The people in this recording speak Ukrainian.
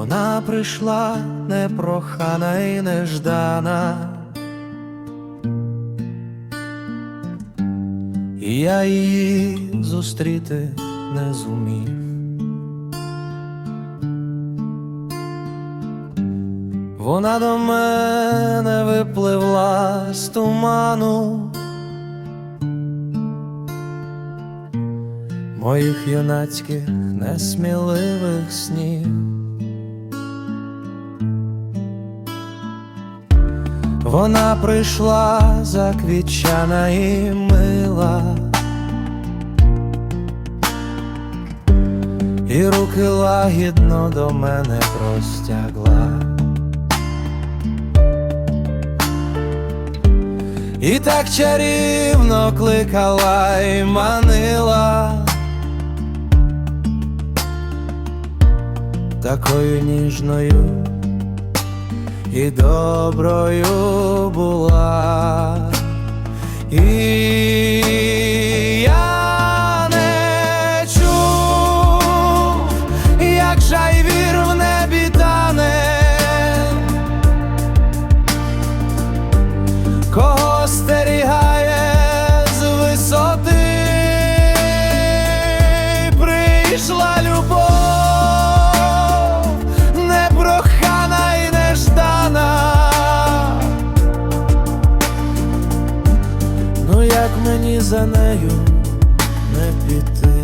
Вона прийшла непрохана і неждана. І я її зустріти не зумів. Вона до мене випливла з туману моїх юнацьких несміливих снів. Вона прийшла заквічана і мила, і руки лагідно до мене простягла. І так чарівно кликала і манила, такою ніжною і доброю була. Як мені за нею не піти?